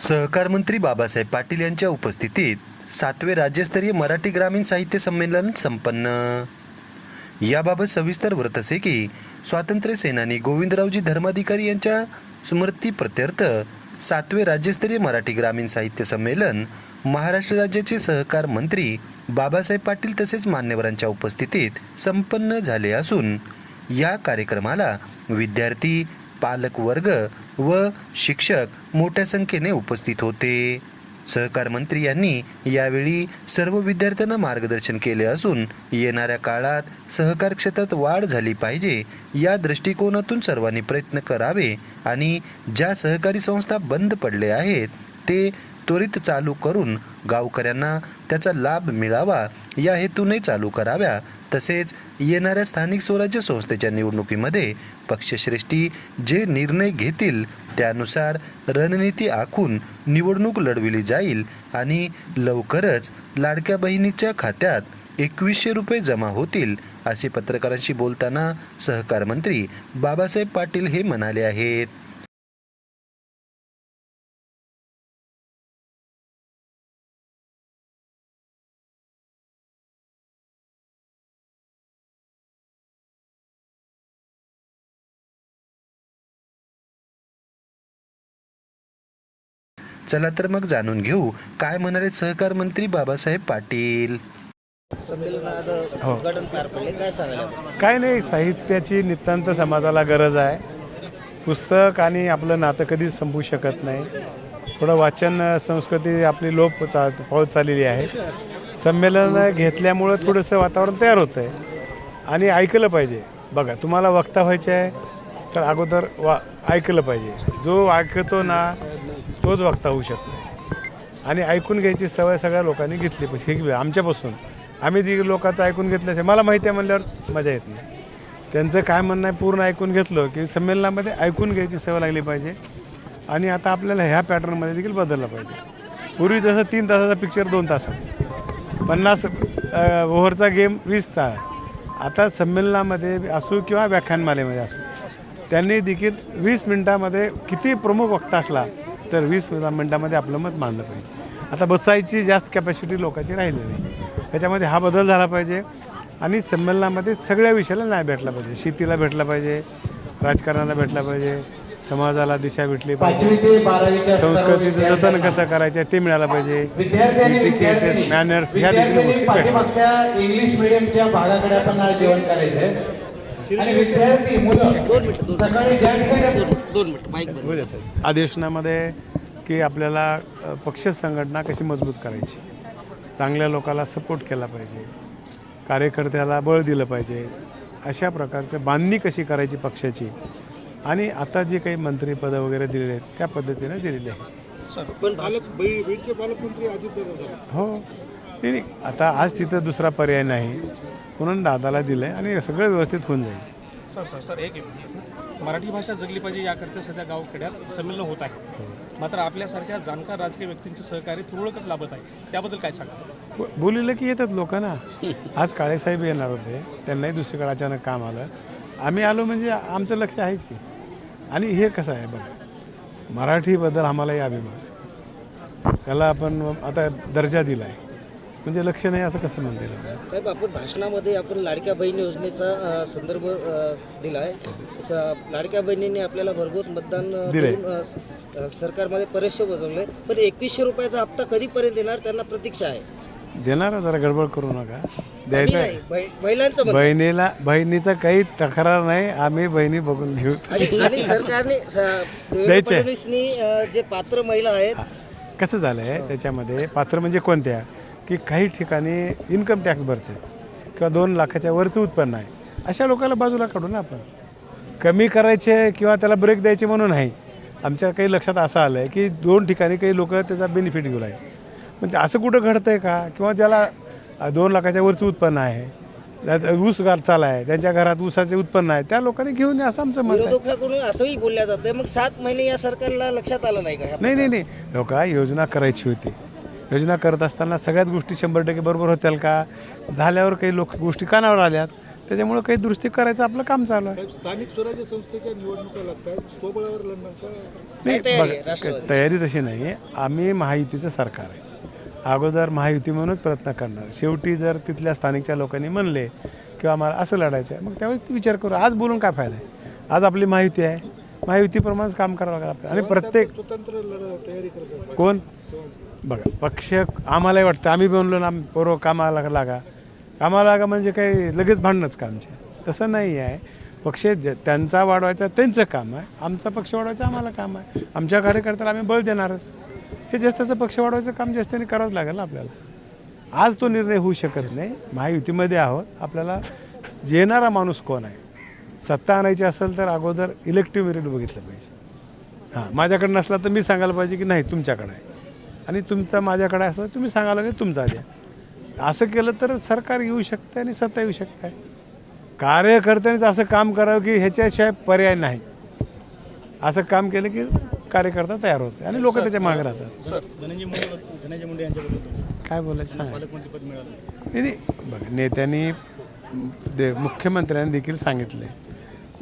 सहकार मंत्री बाबासाहेब पाटील यांच्या उपस्थितीत सातवे राज्यस्तरीय मराठी ग्रामीण साहित्य संमेलन संपन्न. याबाबत सविस्तर व्रत असे की स्वातंत्र्य सेनानी गोविंदरावजी धर्माधिकारी यांच्या स्मृती प्रत्यर्थ सातवे राज्यस्तरीय मराठी ग्रामीण साहित्य संमेलन महाराष्ट्र राज्याचे सहकार मंत्री बाबासाहेब पाटील तसेच मान्यवरांच्या उपस्थितीत संपन्न झाले असून या कार्यक्रमाला विद्यार्थी पालक वर्ग व शिक्षक मोठ्या संख्येने उपस्थित होते. सहकार मंत्री यांनी यावेळी सर्व विद्यार्थ्यांना मार्गदर्शन केले असून येणाऱ्या काळात सहकार क्षेत्रात वाढ झाली पाहिजे या दृष्टिकोनातून सर्वांनी प्रयत्न करावे आणि ज्या सहकारी संस्था बंद पडले आहेत ते त्वरित चालू करून गावकऱ्यांना त्याचा लाभ मिळावा या हेतूने चालू कराव्या. तसेच येणाऱ्या स्थानिक स्वराज्य संस्थेच्या निवडणुकीमध्ये पक्षश्रेष्ठी जे निर्णय घेतील त्यानुसार रणनीती आखून निवडणूक लढविली जाईल आणि लवकरच लाडक्या बहिणीच्या खात्यात एकवीसशे रुपये जमा होतील असे पत्रकारांशी बोलताना सहकार मंत्री बाबासाहेब पाटील हे म्हणाले आहेत. चला तर मग जाणून घेऊ. काय म्हणाले सहकार मंत्री बाबासाहेब पाटील? हो. उद्घाटन पार पडले काय सांगायला काय नाही साहित्याची नितांत समाजाला गरज आहे. पुस्तक आणि आपलं नातं कधीच संपू शकत नाही. थोडं वाचन संस्कृती आपली लोप चा पावत चाललेली आहे. संमेलन घेतल्यामुळं थोडंसं वातावरण तयार होतं आहे आणि ऐकलं पाहिजे. बघा तुम्हाला वक्ता व्हायचे आहे तर अगोदर वा ऐकलं पाहिजे. जो ऐकतो ना तोच वक्ता होऊ शकतो. आणि ऐकून घ्यायची सवय सगळ्या लोकांनी घेतली पाहिजे आमच्यापासून. आम्ही ती लोकांचं ऐकून घेतल्याशिवाय मला माहिती आहे म्हणल्यावर मजा येत नाही. त्यांचं काय म्हणणं आहे पूर्ण ऐकून घेतलं की संमेलनामध्ये ऐकून घ्यायची सवय लागली पाहिजे. आणि आता आपल्याला ह्या पॅटर्नमध्ये देखील बदललं पाहिजे. पूर्वी जसं तीन तासाचा पिक्चर दोन तासात. पन्नास ओव्हरचा गेम वीस तास. आता संमेलनामध्ये असू किंवा व्याख्यानमालेमध्ये असू त्यांनी देखील वीस मिनटामध्ये किती प्रमुख वक्ता असला तर वीस मिनटामध्ये आपलं मत मांडलं पाहिजे. आता बसायची जास्त कॅपॅसिटी लोकांची राहिली नाही. त्याच्यामध्ये हा बदल झाला पाहिजे आणि संमेलनामध्ये सगळ्या विषयाला न्याय भेटला पाहिजे. शेतीला भेटला पाहिजे राजकारणाला भेटला पाहिजे समाजाला दिशा भेटली पाहिजे संस्कृतीचं जतन कसं करायचं आहे ते मिळालं पाहिजे. मॅनर्स ह्या देखील गोष्टी भेटल्या. आणि विद्यार्थी मुलं सकाळी दोन मिनिट बंद. अधिवेशनामध्ये की आपल्याला पक्ष संघटना कशी मजबूत करायची? चांगल्या लोकाला सपोर्ट केला पाहिजे. कार्यकर्त्याला बळ दिलं पाहिजे. अशा प्रकारचं बांधणी कशी करायची पक्षाची? आणि आता जे काही मंत्रीपदं वगैरे दिलेले आहेत त्या पद्धतीने दिलेली आहे हो. नाही नाही. आता आज तिथं दुसरा पर्याय नाही. म्हणून दादाला दिलं आहे आणि सगळं व्यवस्थित होऊन जाईल. सर सर सर एक मिनिट. मराठी भाषा जगली पाहिजे याकरता सध्या गावखेड्यात संमेलन होत आहे. मात्र आपल्यासारख्या जाणकार राजकीय व्यक्तींचे सहकार्य तुरळकच लाभत आहे. त्याबद्दल काय सांगा ब- बोलिलं की येतात लोक ना आज काळेसाहेब येणार होते. त्यांनाही दुसरीकडे अचानक काम आलं. आम्ही आलो म्हणजे आमचं लक्ष आहेच की. आणि हे कसं आहे बघा. मराठीबद्दल आम्हालाही अभिमान. त्याला आपण आता दर्जा दिला आहे म्हणजे लक्ष नाही असं कसं म्हणता येईल? साहेब आपण भाषणामध्ये आपण लाडक्या बहीण योजनेचा अ, संदर्भ अ, दिलाय. स- लाडक्या बहिणींनी आपल्याला भरघोस मतदान अ, दिलंय. करून, अ, स- अ, सरकारमध्ये परीक्षा बजावले पण एकवीसशे रुपयाचा हप्ता कधीपर्यंत देणार त्यांना प्रतीक्षा आहे. देणार जरा गडबड करू नका. द्यायचं नाही, बै- महिलांचं मत. बहिणीला बहिणीचा काही तक्रार नाही. आम्ही बहिणी बघून घेऊ. आणि आणि सरकारने स- देवेंद्र द्यायचे. फडणवीसनी अ, जे पात्र महिला आहेत कसं झालं आहे त्याच्यामध्ये? पात्र म्हणजे कोणत्या? की काही ठिकाणी इन्कम टॅक्स भरते किंवा दोन लाखाच्या वरचं उत्पन्न आहे. अशा लोकांना बाजूला काढू ना आपण. कमी करायचे किंवा त्याला ब्रेक द्यायचे म्हणून नाही. आमच्या काही लक्षात असं आलं आहे की दोन ठिकाणी काही लोक त्याचा बेनिफिट घेऊ आहे म्हणजे असं कुठं घडतं आहे का? किंवा ज्याला दोन लाखाच्या वरचं उत्पन्न आहे त्याचं ऊस घाल चाला आहे त्यांच्या घरात ऊसाचे उत्पन्न आहे त्या लोकांनी घेऊन या असं आमचं मत विरोधकाकडून असंही बोलल्या जातं मग सात महिने या सरकारला लक्षात आलं नाही का? नाही नाही नाही. लोक योजना करायची होती. योजना करत असताना सगळ्याच गोष्टी शंभर टक्के बरोबर होत्याल का? झाल्यावर काही लोक गोष्टी कानावर आल्यात. त्याच्यामुळं काही दुरुस्ती करायचं आपलं काम चालू आहे. स्थानिक स्वराज्य संस्थेच्या निवडणुका लागतात नाही तयारी तशी नाही. आहे आम्ही महायुतीचं सरकार आहे. अगोदर महायुती म्हणूनच प्रयत्न करणार. शेवटी जर तिथल्या स्थानिकच्या लोकांनी म्हणले किंवा आम्हाला असं लढायचं आहे मग त्यावेळेस विचार करू. आज बोलून काय फायदा आहे? आज आपली माहिती आहे. महायुतीप्रमाणेच काम करावं लागेल आपल्याला. आणि प्रत्येक स्वतंत्र लढ तयारी करतात कोण? बघा पक्ष आम्हालाही वाटतं. आम्ही बनलो ना पोरं कामाला लागा. कामाला लागा म्हणजे काही लगेच भांडणंच का आमचे तसं नाही आहे. पक्ष त्यांचा वाढवायचा त्यांचं काम आहे. आमचा पक्ष वाढवायचं आम्हाला काम आहे. आमच्या कार्यकर्त्याला आम्ही बळ देणारच. हे जास्तीचं पक्ष वाढवायचं काम जास्तीने करावंच लागेल ना आपल्याला. आज तो निर्णय होऊ शकत नाही. महायुतीमध्ये आहोत. आपल्याला येणारा माणूस कोण आहे? सत्ता आणायची असेल तर अगोदर इलेक्टिव्ह मेरिट बघितलं पाहिजे. हां माझ्याकडे नसला तर मी सांगायला पाहिजे की नाही तुमच्याकडे आहे. आणि तुमचा माझ्याकडे तर तुम्ही सांगायला की तुमचा द्या. असं केलं तर सरकार येऊ शकतं आणि सत्ता येऊ शकते. कार्यकर्त्यांनीच असं काम करावं की ह्याच्याशिवाय पर्याय नाही. असं काम केलं की कार्यकर्ता तयार होते आणि लोक त्याच्यामागे राहतात. धनंजय मुंडे धनंजय मुंडे यांच्याबद्दल काय बोलायचं सांगा. नाही. बघा नेत्यांनी दे मुख्यमंत्र्यांनी देखील सांगितले.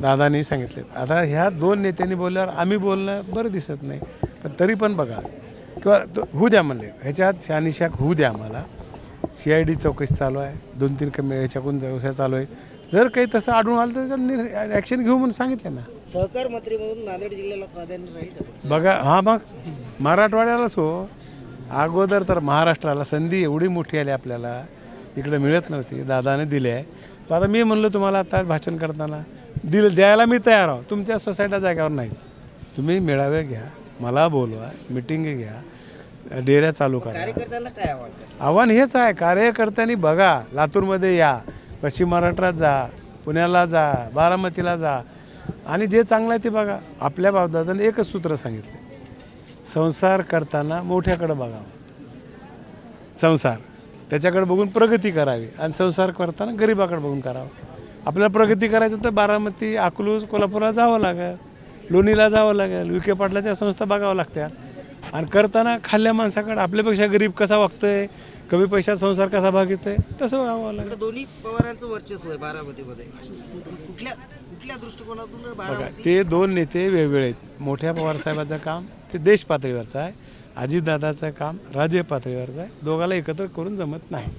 दादानी सांगितले. आता ह्या दोन नेत्यांनी बोलल्यावर आम्ही बोलणं बरं दिसत नाही. पण तरी पण बघा किंवा तो होऊ द्या म्हणले. ह्याच्यात शहानिशाक होऊ द्या आम्हाला. सी आय डी चौकशी चालू आहे. दोन तीन कमी ह्याच्याकडून चौकशा चालू आहेत जर काही तसं आढळून आलं तर त्याच्यावर ॲक्शन घेऊ म्हणून सांगितलं ना. सहकार मंत्री म्हणून नांदेड जिल्ह्याला प्राधान्य राहील? बघा हां मग मराठवाड्यालाच हो. अगोदर तर महाराष्ट्राला संधी एवढी मोठी आली आपल्याला. इकडे मिळत नव्हती. दादाने दिली आहे. पण आता मी म्हणलं तुम्हाला आता भाषण करताना दिलं द्यायला मी तयार आहो. तुमच्या सोसायट्या जाग्यावर नाही. तुम्ही मेळावे घ्या. मला बोलवा मिटिंग घ्या डेऱ्या चालू करा. आव्हान हेच आहे कार्यकर्त्यांनी बघा लातूरमध्ये या पश्चिम महाराष्ट्रात जा पुण्याला जा बारामतीला जा आणि जे चांगलं आहे ते बघा. आपल्या बाबदादाने एकच सूत्र सांगितले. संसार करताना मोठ्याकडे बघावं. संसार. त्याच्याकडे बघून प्रगती करावी आणि संसार करताना गरिबाकडे बघून करावं. आपल्याला प्रगती करायचं तर बारामती अकलूज कोल्हापूरला जावं लागेल. लोणीला जावं लागेल विखे पाटलाच्या संस्था बघावं लागत्या. आणि करताना खाल्ल्या माणसाकडे आपल्यापेक्षा गरीब कसा वागतोय कमी पैशात संसार कसा भागतोय तसं बघावं लागेल. दोन्ही पवारांचं वर्चस्व आहे बारामतीमध्ये. कुठल्या कुठल्या दृष्टिकोनातून बघा ते दोन नेते वेगवेगळे आहेत. मोठ्या पवारसाहेबाचं काम ते देश पातळीवरचं आहे. अजितदादाचं काम राज्य पातळीवरचं आहे. दोघाला एकत्र करून जमत नाही.